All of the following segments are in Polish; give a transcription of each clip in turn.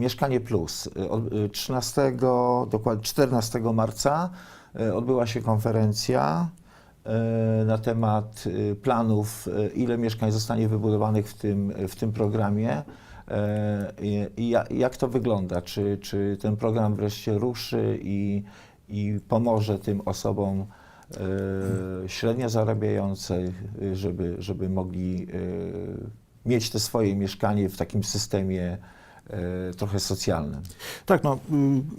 Mieszkanie Plus. Y, od- y, 13, dokładnie 14 marca y, odbyła się konferencja y, na temat y, planów, y, ile mieszkań zostanie wybudowanych w tym, w tym programie. Y, I i ja- jak to wygląda? Czy, czy ten program wreszcie ruszy i, i pomoże tym osobom y, średnio zarabiającym, y, żeby, żeby mogli y, mieć te swoje mieszkanie w takim systemie y, trochę socjalnym. Tak, no,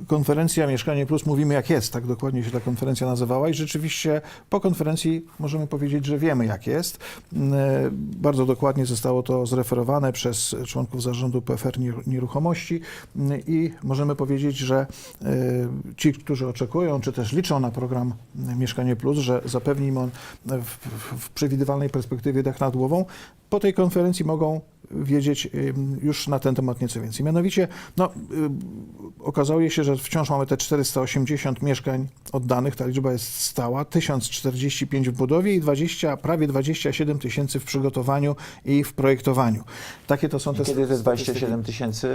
y, konferencja Mieszkanie Plus, mówimy jak jest, tak dokładnie się ta konferencja nazywała i rzeczywiście po konferencji możemy powiedzieć, że wiemy jak jest. Y, Bardzo dokładnie zostało to zreferowane przez członków zarządu PFR Nieru- Nieruchomości y, i możemy powiedzieć, że ci, którzy oczekują, czy też liczą na program Mieszkanie Plus, że zapewni im on w, w przewidywalnej perspektywie dach nad głową, po tej konferencji mogą wiedzieć już na ten temat nieco więcej. Mianowicie, no, okazało się, że wciąż mamy te 480 mieszkań oddanych, ta liczba jest stała, 1045 w budowie i 20, prawie 27 tysięcy w przygotowaniu i w projektowaniu. Takie to są te Kiedy te statystyki. 27 tysięcy,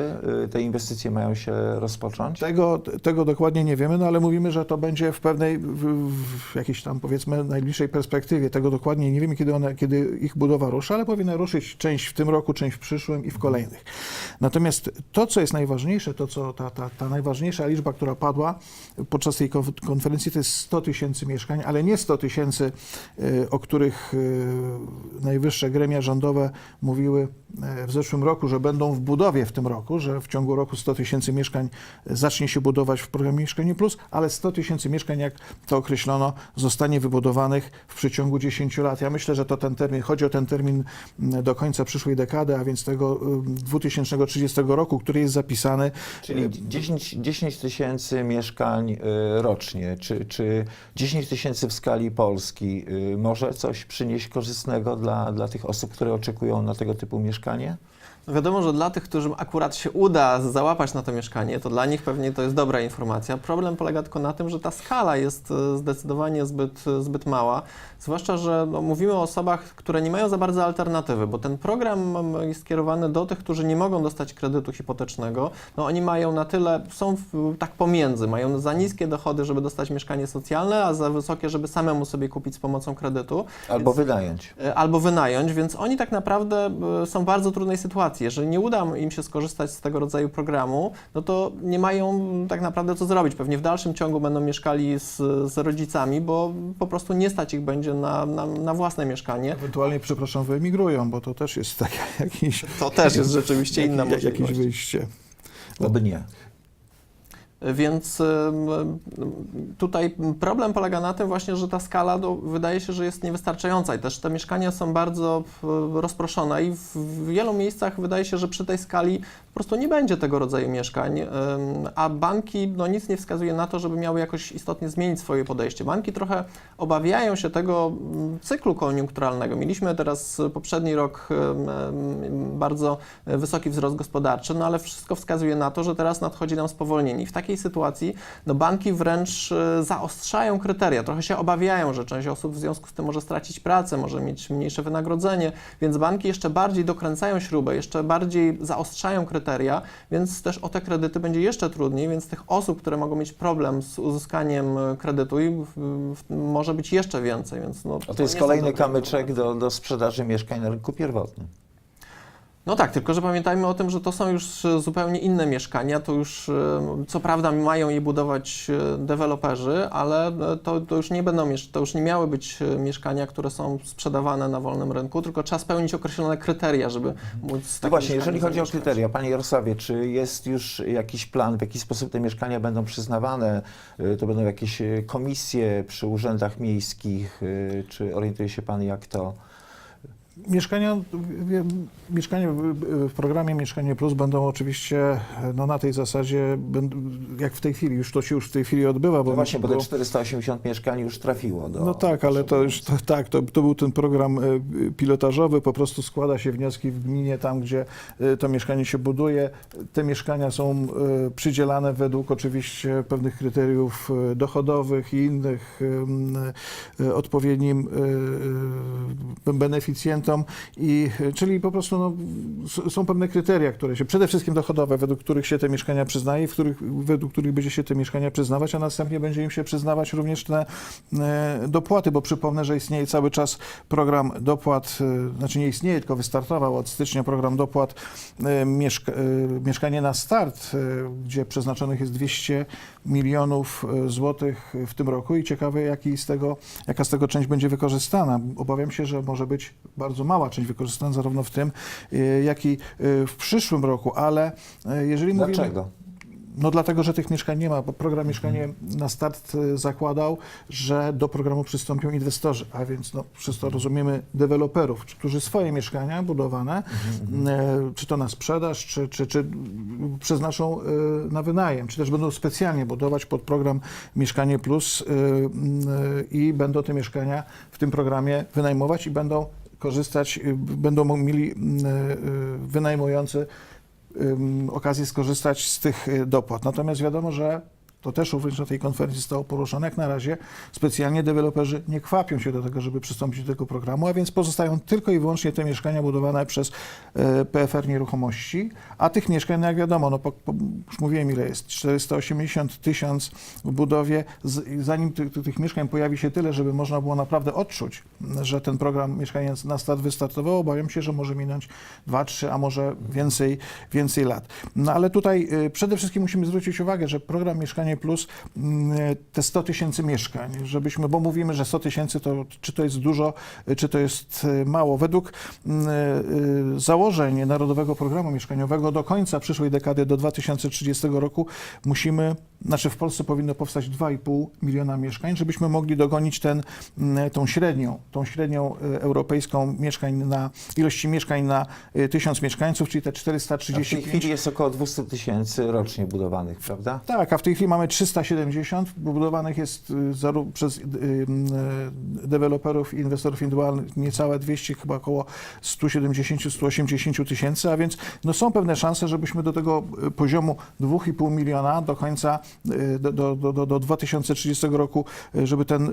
y, te inwestycje mają się rozpocząć? Tego, tego dokładnie nie wiemy, no ale mówimy, że to będzie w pewnej, w, w jakiejś tam powiedzmy najbliższej perspektywie. Tego dokładnie nie wiemy, kiedy, one, kiedy ich budowa rusza, ale ruszyć część w tym roku, część w przyszłym i w kolejnych. Natomiast to, co jest najważniejsze, to co ta, ta, ta najważniejsza liczba, która padła podczas tej konf- konferencji, to jest 100 tysięcy mieszkań, ale nie 100 tysięcy, y, o których y, najwyższe gremia rządowe mówiły e, w zeszłym roku, że będą w budowie w tym roku, że w ciągu roku 100 tysięcy mieszkań zacznie się budować w programie Mieszkanie Plus, ale 100 tysięcy mieszkań, jak to określono, zostanie wybudowanych w przeciągu 10 lat. Ja myślę, że to ten termin, chodzi o ten termin do końca przyszłej dekady, a więc tego y, 2030 roku, który jest zapisany. Czyli 10 10 tysięcy mieszkań y, rocznie. Czy, czy 10 tysięcy w skali Polski y, może coś przynieść korzystnego dla, dla tych osób, które oczekują na tego typu mieszkanie? No wiadomo, że dla tych, którym akurat się uda załapać na to mieszkanie, to dla nich pewnie to jest dobra informacja. Problem polega tylko na tym, że ta skala jest e, zdecydowanie zbyt, zbyt mała. Zwłaszcza, że no, mówimy o osobach, które nie mają za bardzo alternatywy, bo ten program jest skierowany do tych, którzy nie mogą dostać kredytu hipotecznego. No, oni mają na tyle, są w, tak pomiędzy, mają za niskie dochody, żeby dostać mieszkanie socjalne, a za wysokie, żeby samemu sobie kupić z pomocą kredytu. Albo Więc- wynająć. e, albo wynająć, więc oni tak naprawdę e, są w bardzo trudnej sytuacji. Jeżeli nie uda im się skorzystać z tego rodzaju programu, no to nie mają tak naprawdę co zrobić. Pewnie w dalszym ciągu będą mieszkali z, z rodzicami, bo po prostu nie stać ich będzie na, na, na własne mieszkanie. Ewentualnie, przepraszam, wyemigrują, bo to też jest tak jakiś, To też jest rzeczywiście inna jakiś, jakieś możliwość. wyjście. Oby nie. Więc tutaj problem polega na tym właśnie, że ta skala no, wydaje się, że jest niewystarczająca i też te mieszkania są bardzo w- rozproszone i w wielu miejscach wydaje się, że przy tej skali po prostu nie będzie tego rodzaju mieszkań, a banki no, nic nie wskazuje na to, żeby miały jakoś istotnie zmienić swoje podejście. Banki trochę obawiają się tego mm, cyklu koniunkturalnego. Mieliśmy teraz poprzedni rok bardzo wysoki wzrost gospodarczy, no ale wszystko wskazuje na to, że teraz nadchodzi nam spowolnienie. I w takiej sytuacji no, banki wręcz e, zaostrzają kryteria, trochę się obawiają, że część osób w związku z tym może stracić pracę, może mieć mniejsze wynagrodzenie, więc banki jeszcze bardziej dokręcają śrubę, jeszcze bardziej zaostrzają kryteria, więc też o te kredyty będzie jeszcze trudniej, więc tych osób, które mogą mieć problem z uzyskaniem e, kredytu i w, w, może być jeszcze więcej, więc no, A to jest kolejny kamyczek do, do sprzedaży mieszkań na rynku pierwotnym. No tak, tylko że pamiętajmy o tym, że to są już e, zupełnie inne mieszkania. To już, e, co prawda, mają je budować e, deweloperzy, ale to, to już nie będą to już nie miały być mieszkania, które są sprzedawane na wolnym rynku, tylko trzeba spełnić określone kryteria, żeby móc. No właśnie, jeżeli chodzi o kryteria, Panie Jarosławie, czy jest już jakiś plan, w jaki sposób te mieszkania będą przyznawane? To będą jakieś komisje przy urzędach miejskich? Czy orientuje się Pan, jak to? Mieszkania, mieszkania w- programie Mieszkanie Plus będą oczywiście no, na tej zasadzie, jak w tej chwili, już to się już w tej chwili odbywa. Bo No właśnie, bo te było- 480 mieszkań już trafiło do... No tak, ale to już to, tak, to, to był ten program e, pilotażowy, po prostu składa się wnioski w gminie, tam gdzie e, to mieszkanie się buduje. Te mieszkania są e, przydzielane według oczywiście pewnych kryteriów dochodowych i innych odpowiednim beneficjentom beneficjentom, i, y, czyli po prostu no, są pewne kryteria, które się, przede wszystkim dochodowe, według których się te mieszkania przyznaje, w których, według których będzie się te mieszkania przyznawać, a następnie będzie im się przyznawać również te e, dopłaty, bo przypomnę, że istnieje cały czas program dopłat, e, znaczy nie istnieje, tylko wystartował od stycznia program dopłat e, mieszka, e, Mieszkanie na start, e, gdzie przeznaczonych jest 200 milionów e, złotych w tym roku i ciekawe, jaki z tego, jaka z tego część będzie wykorzystana. Obawiam się, że może być bardzo mała część wykorzystana zarówno w tym, e, jak i e, w przyszłym roku, ale e, jeżeli mówimy... Dlaczego? No dlatego, że tych mieszkań nie ma, bo program Mieszkanie na start zakładał, że do programu przystąpią inwestorzy, a więc no, przez to rozumiemy deweloperów, którzy swoje mieszkania budowane, e, czy to na sprzedaż, czy, czy, czy przeznaczą na wynajem, czy też będą specjalnie budować pod program Mieszkanie Plus i będą te mieszkania w tym programie wynajmować i będą korzystać, e, będą mieli e, e, wynajmujący okazję skorzystać z tych y, dopłat. Natomiast wiadomo, że to też również na tej konferencji zostało poruszone, jak na razie specjalnie deweloperzy nie kwapią się do tego, żeby przystąpić do tego programu, a więc pozostają tylko i wyłącznie te mieszkania budowane przez e, PFR Nieruchomości, a tych mieszkań, no jak wiadomo, no po, po, już mówiłem ile jest, 480 tysiąc w budowie, z, zanim ty, ty, tych mieszkań pojawi się tyle, żeby można było naprawdę odczuć, że ten program Mieszkanie na start wystartował, obawiam się, że może minąć 2, 3, a może więcej, więcej lat. No ale tutaj y, przede wszystkim musimy zwrócić uwagę, że program Mieszkanie Plus, mm, te 100 tysięcy mieszkań, żebyśmy, bo mówimy, że 100 tysięcy to czy to jest dużo, czy to jest y, mało. Według mm, y, założeń Narodowego Programu Mieszkaniowego do końca przyszłej dekady, do 2030 roku musimy, znaczy w Polsce powinno powstać 2,5 miliona mieszkań, żebyśmy mogli dogonić ten, mm, tą średnią, tą średnią y, europejską mieszkań na, ilości mieszkań na y, tysiąc mieszkańców, czyli te A w tej 435 chwili jest około 200 tysięcy rocznie budowanych, prawda? tak, a w tej chwili mamy 370, budowanych jest zaró- przez deweloperów i inwestorów indywidualnych niecałe 200, chyba około 170-180 tysięcy, a więc no są pewne szanse, żebyśmy do tego poziomu 2,5 miliona do końca, do, do, do, do- do 2030 roku, y, żeby ten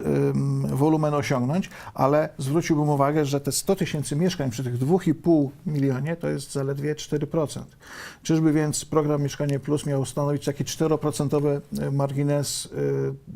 wolumen osiągnąć, ale zwróciłbym uwagę, że te 100 tysięcy mieszkań przy tych 2,5 milionie to jest zaledwie 4%. Czyżby więc program Mieszkanie Plus miał stanowić taki 4% margines y,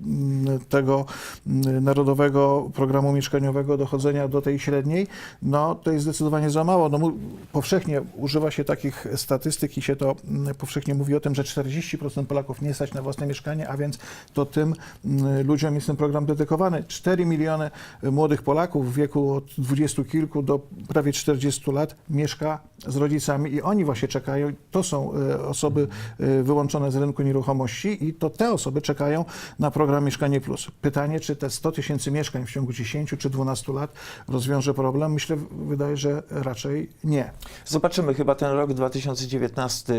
m, tego m, narodowego programu mieszkaniowego dochodzenia do tej średniej? No to jest zdecydowanie za mało. No, powszechnie używa się takich statystyk i się to m, powszechnie mówi o tym, że 40% Polaków nie stać na własne mieszkanie, a więc to tym m, ludziom jest ten program dedykowany. 4 miliony młodych Polaków w wieku od dwudziestu kilku do prawie 40 lat mieszka z rodzicami i oni właśnie czekają. To są e, osoby e, wyłączone z rynku nieruchomości i to te osoby czekają na program Mieszkanie Plus. Pytanie, czy te 100 tysięcy mieszkań w ciągu 10 czy 12 lat rozwiąże problem? Myślę, wydaje, że raczej nie. Zobaczymy, chyba ten rok 2019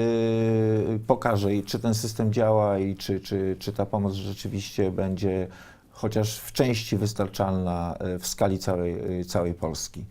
pokaże, i czy ten system działa i czy, czy, czy ta pomoc rzeczywiście będzie chociaż w części wystarczalna e, w skali całej, całej Polski.